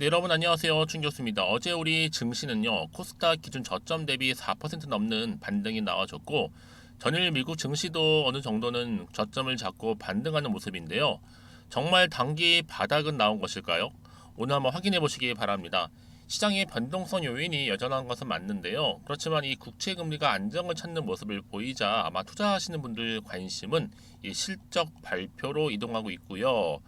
네, 여러분 안녕하세요. 충교수입니다. 어제 우리 증시는요. 코스닥 기준 저점 대비 4% 넘는 반등이 나와줬고 전일 미국 증시도 어느 정도는 저점을 잡고 반등하는 모습인데요. 정말 단기 바닥은 나온 것일까요? 오늘 한번 확인해 보시기 바랍니다. 시장의 변동성 요인이 여전한 것은 맞는데요. 그렇지만 이 국채 금리가 안정을 찾는 모습을 보이자 아마 투자하시는 분들 관심은 이 실적 발표로 이동하고 있고요.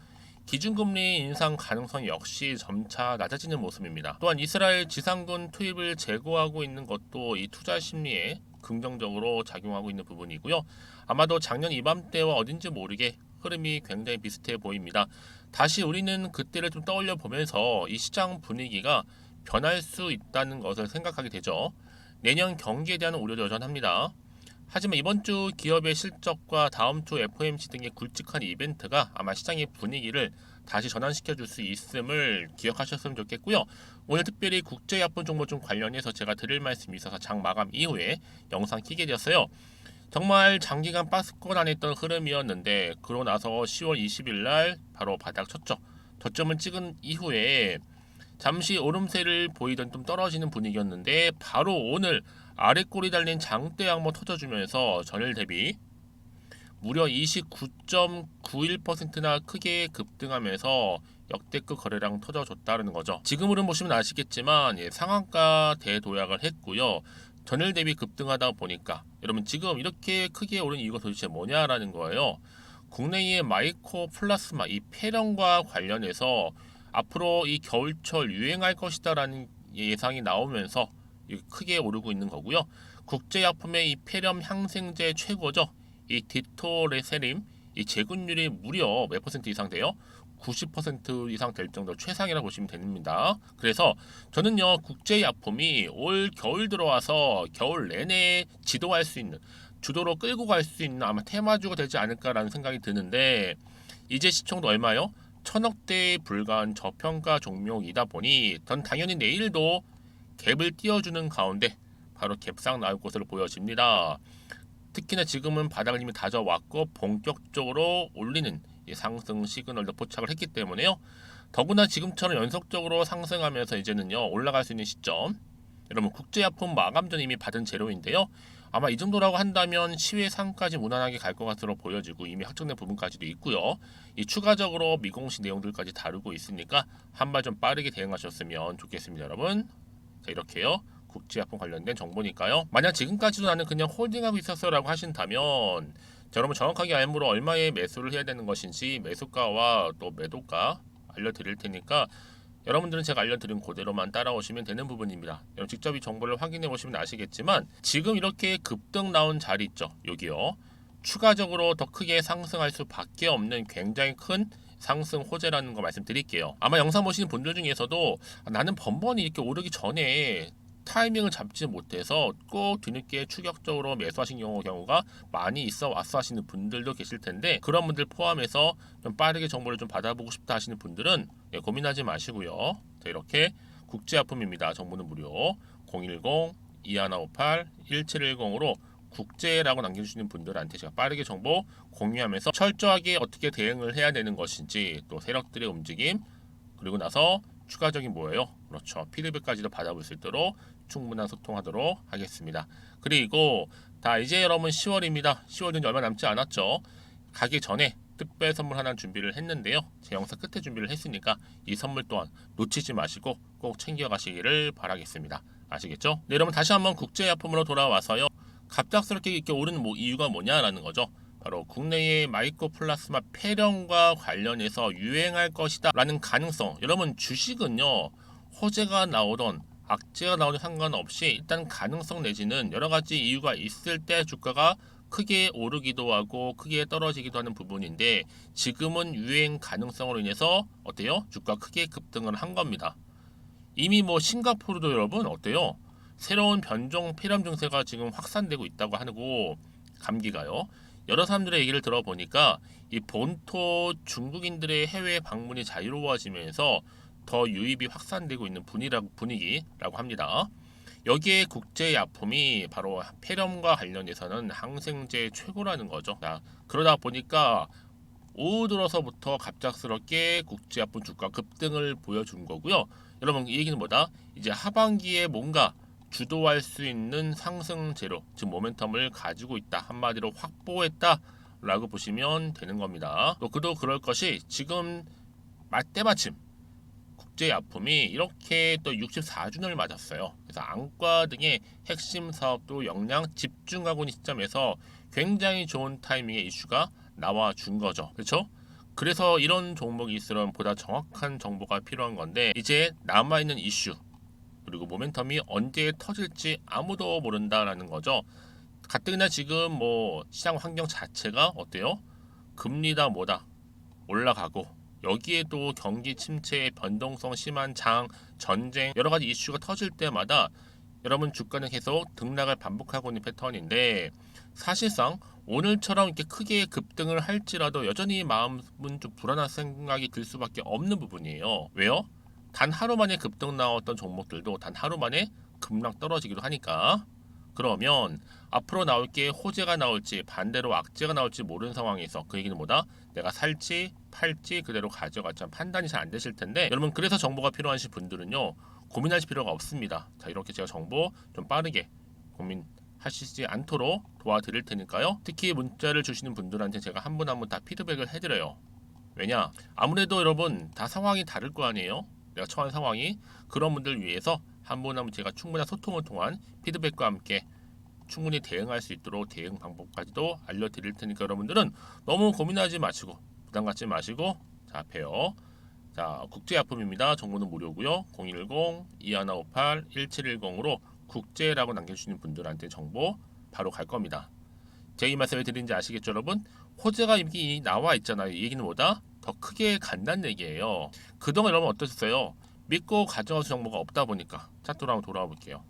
기준금리 인상 가능성 역시 점차 낮아지는 모습입니다. 또한 이스라엘 지상군 투입을 제고하고 있는 것도 이 투자 심리에 긍정적으로 작용하고 있는 부분이고요. 아마도 작년 이맘때와 어딘지 모르게 흐름이 굉장히 비슷해 보입니다. 다시 우리는 그때를 좀 떠올려 보면서 이 시장 분위기가 변할 수 있다는 것을 생각하게 되죠. 내년 경기에 대한 우려도 여전합니다. 하지만 이번 주 기업의 실적과 다음 주 FOMC 등의 굵직한 이벤트가 아마 시장의 분위기를 다시 전환시켜 줄 수 있음을 기억하셨으면 좋겠고요. 오늘 특별히 국제야쁜 종목 좀 관련해서 제가 드릴 말씀이 있어서 장 마감 이후에 영상 키게 되었어요. 정말 장기간 박스권 안에 있던 흐름이었는데 그러고 나서 10월 20일 날 바로 바닥 쳤죠. 저점을 찍은 이후에 잠시 오름세를 보이던 좀 떨어지는 분위기였는데 바로 오늘 아래 꼬리 달린 장대 양모 터져주면서 전일 대비 무려 29.91%나 크게 급등하면서 역대급 거래량 터져줬다는 거죠. 지금 흐름 보시면 아시겠지만 예, 상한가 대도약을 했고요. 전일 대비 급등하다 보니까 여러분 지금 이렇게 크게 오른 이유가 도대체 뭐냐라는 거예요. 국내의 마이코 플라스마 이 폐렴과 관련해서 앞으로 이 겨울철 유행할 것이다라는 예상이 나오면서 크게 오르고 있는 거고요. 국제약품의 이 폐렴 항생제 최고죠. 이 디토레세림 이 재군율이 무려 몇 퍼센트 이상 돼요? 90% 이상 될 정도 최상이라고 보시면 됩니다. 그래서 저는요 국제약품이 올 겨울 들어와서 겨울 내내 지도할 수 있는 주도로 끌고 갈 수 있는 아마 테마주가 되지 않을까라는 생각이 드는데 이제 시총도 얼마요? 천억대에 불과한 저평가 종목이다 보니 전 당연히 내일도 갭을 띄워주는 가운데 바로 갭상 나올 것으로 보여집니다. 특히나 지금은 바닥을 이미 다져왔고 본격적으로 올리는 상승 시그널도 포착을 했기 때문에요. 더구나 지금처럼 연속적으로 상승하면서 이제는요 올라갈 수 있는 시점. 여러분 국제약품 마감전 이미 받은 재료인데요. 아마 이 정도라고 한다면 시외 상까지 무난하게 갈 것 같으로 보여지고 이미 확정된 부분까지도 있고요. 이 추가적으로 미공시 내용들까지 다루고 있으니까 한 발 좀 빠르게 대응하셨으면 좋겠습니다, 여러분. 자 이렇게요. 국제약품 관련된 정보니까요. 만약 지금까지도 나는 그냥 홀딩하고 있었어라고 하신다면 자, 여러분 정확하게 알므로 얼마에 매수를 해야 되는 것인지 매수가와 또 매도가 알려드릴 테니까 여러분들은 제가 알려드린 그대로만 따라오시면 되는 부분입니다. 여러분 직접 이 정보를 확인해 보시면 아시겠지만 지금 이렇게 급등 나온 자리 있죠. 여기요. 추가적으로 더 크게 상승할 수밖에 없는 굉장히 큰 상승 호재라는 거 말씀드릴게요. 아마 영상 보시는 분들 중에서도 나는 번번이 이렇게 오르기 전에 타이밍을 잡지 못해서 꼭 뒤늦게 추격적으로 매수하신 경우가 많이 있어 왔어 하시는 분들도 계실 텐데 그런 분들 포함해서 좀 빠르게 정보를 좀 받아보고 싶다 하시는 분들은 예, 고민하지 마시고요. 자, 이렇게 국제아품입니다. 정보는 무료 010 2158 1710으로 국제라고 남겨주시는 분들한테 제가 빠르게 정보 공유하면서 철저하게 어떻게 대응을 해야 되는 것인지 또 세력들의 움직임 그리고 나서 추가적인 뭐예요? 그렇죠. 피드백까지도 받아볼 수 있도록 충분한 소통하도록 하겠습니다. 그리고 다 이제 여러분 10월입니다. 10월 은 얼마 남지 않았죠. 가기 전에 특별 선물 하나 준비를 했는데요. 제 영상 끝에 준비를 했으니까 이 선물 또한 놓치지 마시고 꼭 챙겨가시기를 바라겠습니다. 아시겠죠? 네, 여러분 다시 한번 국제약품으로 돌아와서요. 갑작스럽게 이렇게 오르는 뭐 이유가 뭐냐라는 거죠. 바로 국내의 마이코플라스마 폐렴과 관련해서 유행할 것이다 라는 가능성 여러분 주식은요 호재가 나오던 악재가 나오든 상관없이 일단 가능성 내지는 여러 가지 이유가 있을 때 주가가 크게 오르기도 하고 크게 떨어지기도 하는 부분인데 지금은 유행 가능성으로 인해서 어때요? 주가 크게 급등을 한 겁니다. 이미 뭐 싱가포르도 여러분 어때요? 새로운 변종 폐렴 증세가 지금 확산되고 있다고 하고 감기가요. 여러 사람들의 얘기를 들어보니까 이 본토 중국인들의 해외 방문이 자유로워지면서 더 유입이 확산되고 있는 분위라고, 분위기라고 합니다. 여기에 국제 약품이 바로 폐렴과 관련해서는 항생제 최고라는 거죠. 자, 그러다 보니까 오후 들어서부터 갑작스럽게 국제화품 주가 급등을 보여준 거고요. 여러분 이 얘기는 뭐다? 이제 하반기에 뭔가 주도할 수 있는 상승 재료, 즉 모멘텀을 가지고 있다. 한마디로 확보했다 라고 보시면 되는 겁니다. 또 그도 그럴 것이 지금 맞때마침 국제 약품이 이렇게 또 64주년을 맞았어요. 그래서 안과 등의 핵심 사업도 역량 집중하고 있는 시점에서 굉장히 좋은 타이밍의 이슈가 나와 준 거죠. 그렇죠? 그래서 이런 종목이 있으면 보다 정확한 정보가 필요한 건데 이제 남아 있는 이슈 그리고 모멘텀이 언제 터질지 아무도 모른다라는 거죠. 가뜩이나 지금 뭐 시장 환경 자체가 어때요? 금리다 뭐다 올라가고 여기에 또 경기 침체의 변동성 심한 장, 전쟁 여러 가지 이슈가 터질 때마다 여러분 주가는 계속 등락을 반복하고 있는 패턴인데 사실상 오늘처럼 이렇게 크게 급등을 할지라도 여전히 마음은 좀 불안한 생각이 들 수밖에 없는 부분이에요. 왜요? 단 하루 만에 급등 나왔던 종목들도 단 하루 만에 급락 떨어지기도 하니까 그러면 앞으로 나올 게 호재가 나올지 반대로 악재가 나올지 모르는 상황에서 그 얘기는 뭐다? 내가 살지 팔지 그대로 가져갔지 판단이 잘 안 되실 텐데 여러분 그래서 정보가 필요하신 분들은요 고민하실 필요가 없습니다. 자 이렇게 제가 정보 좀 빠르게 고민 하시지 않도록 도와드릴 테니까요. 특히 문자를 주시는 분들한테 제가 한 분 한 분 다 피드백을 해드려요. 왜냐 아무래도 여러분 다 상황이 다를 거 아니에요. 내가 처한 상황이 그런 분들 위해서 한 분 한 분 제가 충분한 소통을 통한 피드백과 함께 충분히 대응할 수 있도록 대응 방법까지도 알려드릴 테니까 여러분들은 너무 고민하지 마시고 부담 갖지 마시고 자 앞에요. 자 국제약품입니다. 정보는 무료고요. 010-2158-1710으로 국제라고 남겨주시는 분들한테 정보 바로 갈 겁니다. 제가 이 말씀을 드린지 아시겠죠 여러분? 호재가 이미 나와 있잖아요. 이 얘기는 뭐다? 더 크게 간다는 얘기예요. 그동안 여러분 어떠셨어요? 믿고 가져갈 정보가 없다 보니까 차트로 한번 돌아와 볼게요.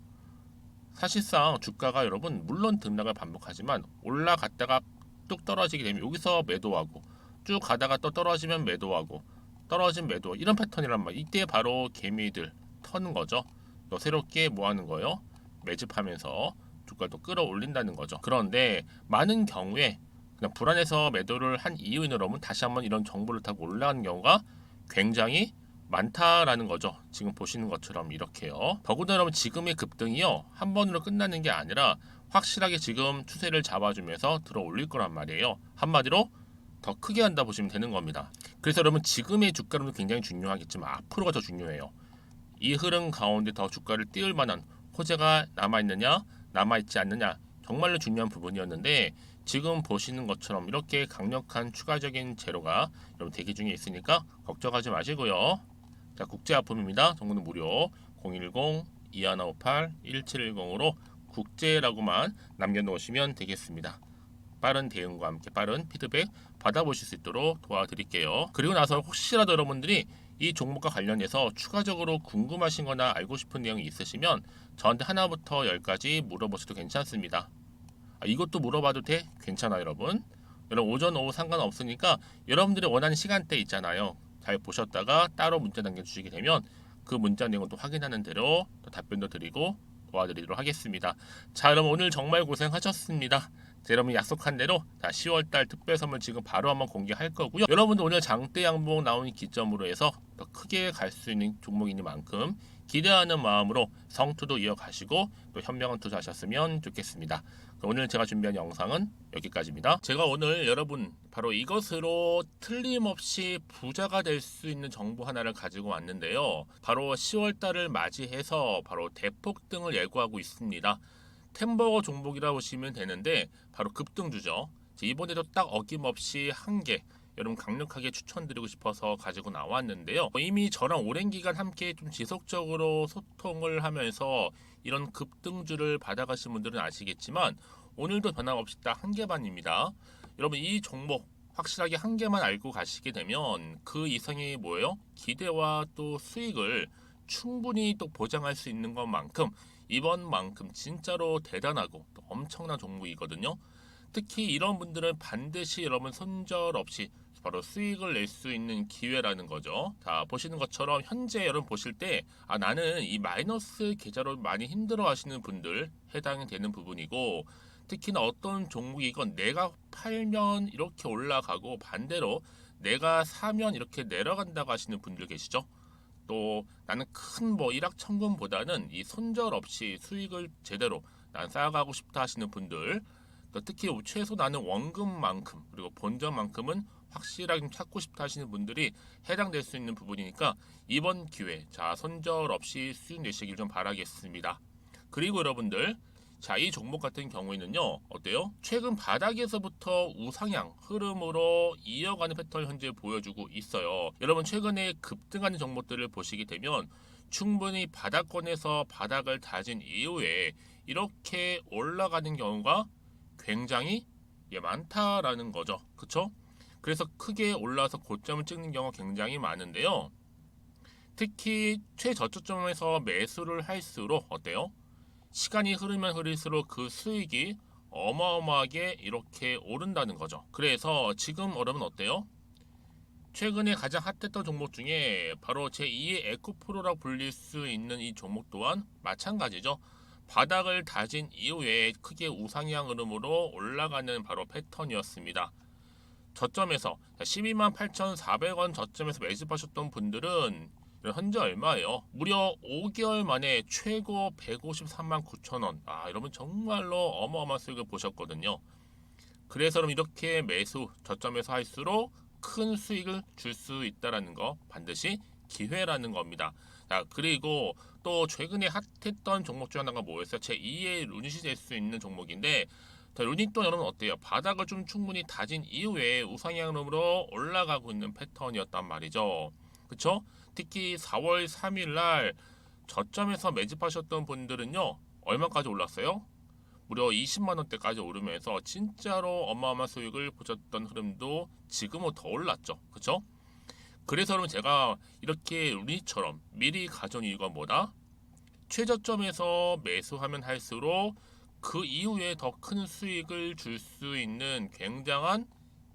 사실상 주가가 여러분 물론 등락을 반복하지만 올라갔다가 뚝 떨어지게 되면 여기서 매도하고 쭉 가다가 또 떨어지면 매도하고 떨어진 매도 이런 패턴이란 말. 이때 바로 개미들 터는 거죠. 또 새롭게 뭐 하는 거예요? 매집하면서 주가를 또 끌어올린다는 거죠. 그런데 많은 경우에 그냥 불안해서 매도를 한 여러분 다시 한번 이런 정보를 타고 올라가는 경우가 굉장히 많다라는 거죠. 지금 보시는 것처럼 이렇게요. 더군다나 여러분 지금의 급등이요 한 번으로 끝나는 게 아니라 확실하게 지금 추세를 잡아주면서 들어 올릴 거란 말이에요. 한마디로 더 크게 한다 보시면 되는 겁니다. 그래서 여러분 지금의 주가는 굉장히 중요하겠지만 앞으로가 더 중요해요. 이 흐름 가운데 더 주가를 띄울 만한 호재가 남아 있느냐 남아 있지 않느냐 정말로 중요한 부분이었는데 지금 보시는 것처럼 이렇게 강력한 추가적인 재료가 여러분 대기 중에 있으니까 걱정하지 마시고요. 자, 국제화품입니다. 정보는 무료 010-2158-1710으로 국제라고만 남겨놓으시면 되겠습니다. 빠른 대응과 함께 빠른 피드백 받아보실 수 있도록 도와드릴게요. 그리고 나서 혹시라도 여러분들이 이 종목과 관련해서 추가적으로 궁금하신 거나 알고 싶은 내용이 있으시면 저한테 하나부터 열까지 물어보셔도 괜찮습니다. 아, 이것도 물어봐도 돼? 괜찮아 여러분. 여러분 오전 오후 상관없으니까 여러분들이 원하는 시간대 있잖아요. 잘 보셨다가 따로 문자 남겨주시게 되면 그 문자 내용을 또 확인하는 대로 또 답변도 드리고 도와드리도록 하겠습니다. 자 여러분 오늘 정말 고생하셨습니다. 자, 여러분 약속한 대로 자 10월달 특별 선물 지금 바로 한번 공개할 거고요. 여러분도 오늘 장대 양봉 나오는 기점으로 해서 더 크게 갈 수 있는 종목이니만큼 기대하는 마음으로 성투도 이어가시고 또 현명한 투자하셨으면 좋겠습니다. 오늘 제가 준비한 영상은 여기까지입니다. 제가 오늘 여러분 바로 이것으로 틀림없이 부자가 될 수 있는 정보 하나를 가지고 왔는데요. 바로 10월 달을 맞이해서 바로 대폭등을 예고하고 있습니다. 템버거 종목이라 고 보시면 되는데 바로 급등주죠. 이번에도 딱 어김없이 한 개 여러분 강력하게 추천드리고 싶어서 가지고 나왔는데요. 이미 저랑 오랜 기간 함께 좀 지속적으로 소통을 하면서 이런 급등주를 받아가신 분들은 아시겠지만 오늘도 변함없이 딱 한 개 반입니다. 여러분 이 종목 확실하게 한 개만 알고 가시게 되면 그 이상이 뭐예요? 기대와 또 수익을 충분히 또 보장할 수 있는 것만큼 이번만큼 진짜로 대단하고 또 엄청난 종목이거든요. 특히 이런 분들은 반드시 여러분 손절 없이 바로 수익을 낼 수 있는 기회라는 거죠. 자, 보시는 것처럼 현재 여러분 보실 때, 아, 나는 이 마이너스 계좌로 많이 힘들어 하시는 분들 해당이 되는 부분이고, 특히나 어떤 종목이건 내가 팔면 이렇게 올라가고 반대로 내가 사면 이렇게 내려간다고 하시는 분들 계시죠? 또 나는 큰 뭐 일확천금보다는 이 손절 없이 수익을 제대로 난 쌓아가고 싶다 하시는 분들 또 특히 최소 나는 원금만큼 그리고 본전만큼은 확실하게 좀 찾고 싶다 하시는 분들이 해당될 수 있는 부분이니까 이번 기회 자 손절 없이 수익 내시길 좀 바라겠습니다. 그리고 여러분들 자, 이 종목 같은 경우에는요, 어때요? 최근 바닥에서부터 우상향 흐름으로 이어가는 패턴을 현재 보여주고 있어요. 여러분, 최근에 급등하는 종목들을 보시게 되면 충분히 바닥권에서 바닥을 다진 이후에 이렇게 올라가는 경우가 굉장히 예, 많다라는 거죠. 그쵸? 그래서 크게 올라서 고점을 찍는 경우가 굉장히 많은데요. 특히 최저점에서 매수를 할수록 어때요? 시간이 흐르면 흐를수록 그 수익이 어마어마하게 이렇게 오른다는 거죠. 그래서 지금 여러분 어때요? 최근에 가장 핫했던 종목 중에 바로 제2의 에코프로라 불릴 수 있는 이 종목 또한 마찬가지죠. 바닥을 다진 이후에 크게 우상향 흐름으로 올라가는 바로 패턴이었습니다. 저점에서 12만 8,400원 저점에서 매집하셨던 분들은 현재 얼마예요? 무려 5개월 만에 최고 153만 9천 원. 아, 여러분 정말로 어마어마한 수익을 보셨거든요. 그래서 여러분 이렇게 매수 저점에서 할수록 큰 수익을 줄 수 있다라는 거 반드시 기회라는 겁니다. 자, 그리고 또 최근에 핫했던 종목 중 하나가 뭐였어요? 제 2의 루닛이 될 수 있는 종목인데 자, 루닛도 여러분 어때요? 바닥을 좀 충분히 다진 이후에 우상향으로 올라가고 있는 패턴이었단 말이죠. 그쵸? 특히 4월 3일 날 저점에서 매집하셨던 분들은요. 얼마까지 올랐어요? 무려 20만 원대까지 오르면서 진짜로 어마어마한 수익을 보셨던 흐름도 지금은 더 올랐죠. 그쵸? 그래서 여러분 제가 이렇게 루니처럼 미리 가져온 이유가 뭐다? 최저점에서 매수하면 할수록 그 이후에 더 큰 수익을 줄 수 있는 굉장한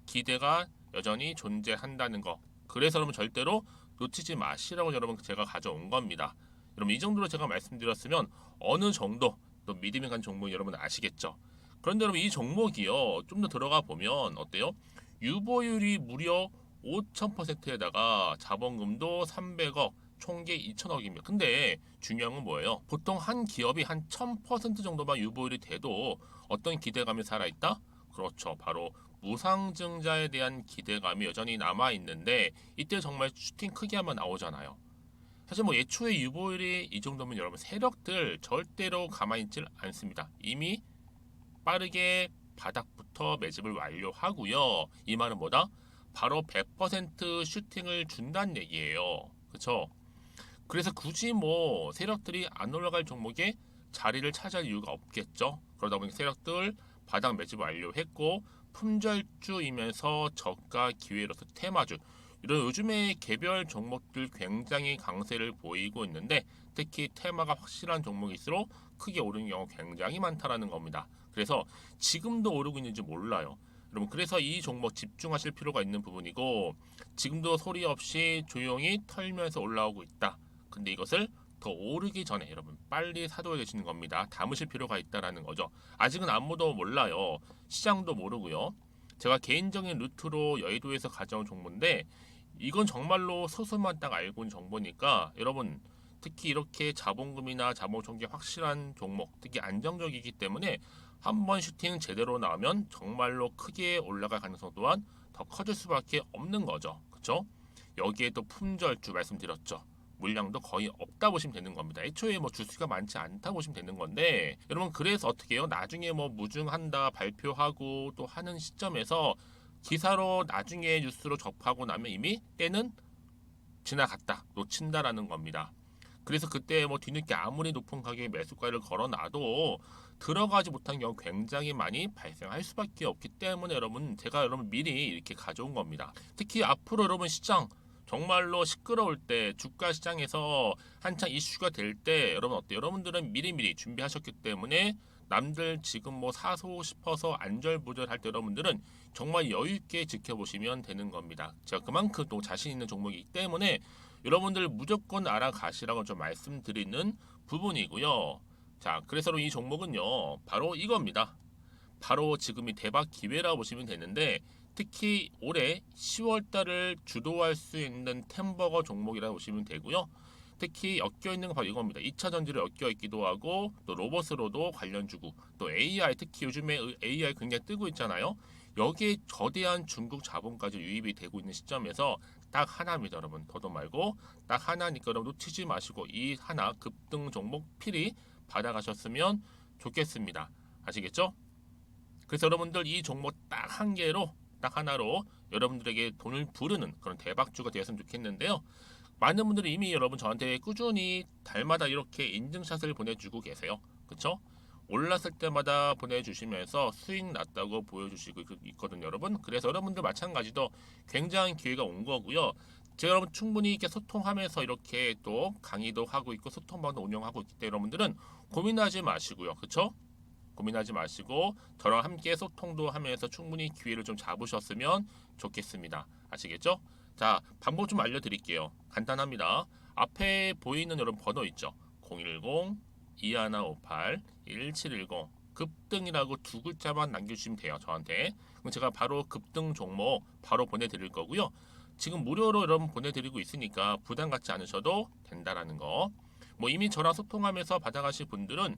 기대가 여전히 존재한다는 거. 그래서 여러분 절대로 놓치지 마시라고 여러분 제가 가져온 겁니다. 여러분 이 정도로 제가 말씀드렸으면 어느 정도 또 믿음이 간 종목 여러분 아시겠죠? 그런데 여러분 이 종목이요 좀 더 들어가 보면 어때요? 유보율이 무려 5,000%에다가 자본금도 300억, 총계 2천억입니다. 근데 중요한 건 뭐예요? 보통 한 기업이 한 1000% 정도만 유보율이 돼도 어떤 기대감이 살아있다? 그렇죠. 바로 무상증자에 대한 기대감이 여전히 남아 있는데 이때 정말 슈팅 크게 한번 나오잖아요. 사실 뭐 예초에 유보율이 이 정도면 여러분 세력들 절대로 가만히 있질 않습니다. 이미 빠르게 바닥부터 매집을 완료하고요. 이 말은 뭐다? 바로 100% 슈팅을 준다는 얘기예요. 그렇죠? 그래서 굳이 뭐 세력들이 안 올라갈 종목에 자리를 차지할 이유가 없겠죠. 그러다 보니 세력들 바닥 매집 완료했고 품절주이면서 저가 기회로서 테마주 이런 요즘에 개별 종목들 굉장히 강세를 보이고 있는데 특히 테마가 확실한 종목일수록 크게 오르는 경우 굉장히 많다라는 겁니다. 그래서 지금도 오르고 있는지 몰라요. 여러분 그래서 이 종목 집중하실 필요가 있는 부분이고 지금도 소리 없이 조용히 털면서 올라오고 있다. 근데 이것을 더 오르기 전에 여러분 빨리 사둬야 되시는 겁니다. 담으실 필요가 있다라는 거죠. 아직은 아무도 몰라요. 시장도 모르고요. 제가 개인적인 루트로 여의도에서 가져온 정보인데 이건 정말로 소수만 딱 알고 있는 정보니까 여러분 특히 이렇게 자본금이나 자본 총계 확실한 종목, 특히 안정적이기 때문에 한 번 슈팅 제대로 나오면 정말로 크게 올라갈 가능성 또한 더 커질 수밖에 없는 거죠. 그렇죠? 여기에 또 품절주 말씀드렸죠. 물량도 거의 없다 보시면 되는 겁니다. 애초에 뭐 주수가 많지 않다 보시면 되는 건데 여러분 그래서 어떻게 해요? 나중에 뭐 무증한다 발표하고 또 하는 시점에서 기사로 나중에 뉴스로 접하고 나면 이미 때는 지나갔다 놓친다라는 겁니다. 그래서 그때 뭐 뒤늦게 아무리 높은 가격에 매수가를 걸어놔도 들어가지 못한 경우 굉장히 많이 발생할 수밖에 없기 때문에 여러분 제가 여러분 미리 이렇게 가져온 겁니다. 특히 앞으로 여러분 시장 정말로 시끄러울 때 주가 시장에서 한창 이슈가 될 때 여러분 어때요? 여러분들은 미리미리 준비하셨기 때문에 남들 지금 뭐 사소 싶어서 안절부절할 때 여러분들은 정말 여유 있게 지켜보시면 되는 겁니다. 제가 그만큼 또 자신 있는 종목이기 때문에 여러분들 무조건 알아가시라고 좀 말씀드리는 부분이고요. 자, 그래서 이 종목은요, 바로 이겁니다. 바로 지금이 대박 기회라고 보시면 되는데 특히 올해 10월 달을 주도할 수 있는 템버거 종목이라고 보시면 되고요. 특히 엮여 있는 건 바로 이겁니다. 2차 전지를 엮여 있기도 하고 또 로봇으로도 관련 주고 또 AI 특히 요즘에 AI 굉장히 뜨고 있잖아요. 여기에 거대한 중국 자본까지 유입이 되고 있는 시점에서 딱 하나입니다, 여러분. 더도 말고 딱 하나니까 여러분 놓치지 마시고 이 하나 급등 종목 필히 받아가셨으면 좋겠습니다. 아시겠죠? 그래서 여러분들 이 종목 딱 한 개로 딱 하나로 여러분들에게 돈을 부르는 그런 대박주가 되었으면 좋겠는데요. 많은 분들이 이미 여러분 저한테 꾸준히 달마다 이렇게 인증샷을 보내주고 계세요. 그쵸? 올랐을 때마다 보내주시면서 수익 났다고 보여주시고 있거든요, 여러분. 그래서 여러분들 마찬가지도 굉장한 기회가 온 거고요. 제가 여러분 충분히 이렇게 소통하면서 이렇게 또 강의도 하고 있고 소통방도 운영하고 있기 때문에 여러분들은 고민하지 마시고요. 그쵸? 고민하지 마시고 저랑 함께 소통도 하면서 충분히 기회를 좀 잡으셨으면 좋겠습니다. 아시겠죠? 자, 방법 좀 알려드릴게요. 간단합니다. 앞에 보이는 여러분 번호 있죠? 010 2158 1710 급등이라고 두 글자만 남겨주시면 돼요. 저한테. 그럼 제가 바로 급등 종목 바로 보내드릴 거고요. 지금 무료로 여러분 보내드리고 있으니까 부담 갖지 않으셔도 된다라는 거. 뭐 이미 저랑 소통하면서 받아가실 분들은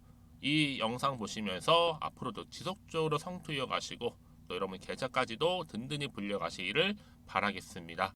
이 영상 보시면서 앞으로도 지속적으로 성투 이어가시고 또 여러분 계좌까지도 든든히 불려가시기를 바라겠습니다.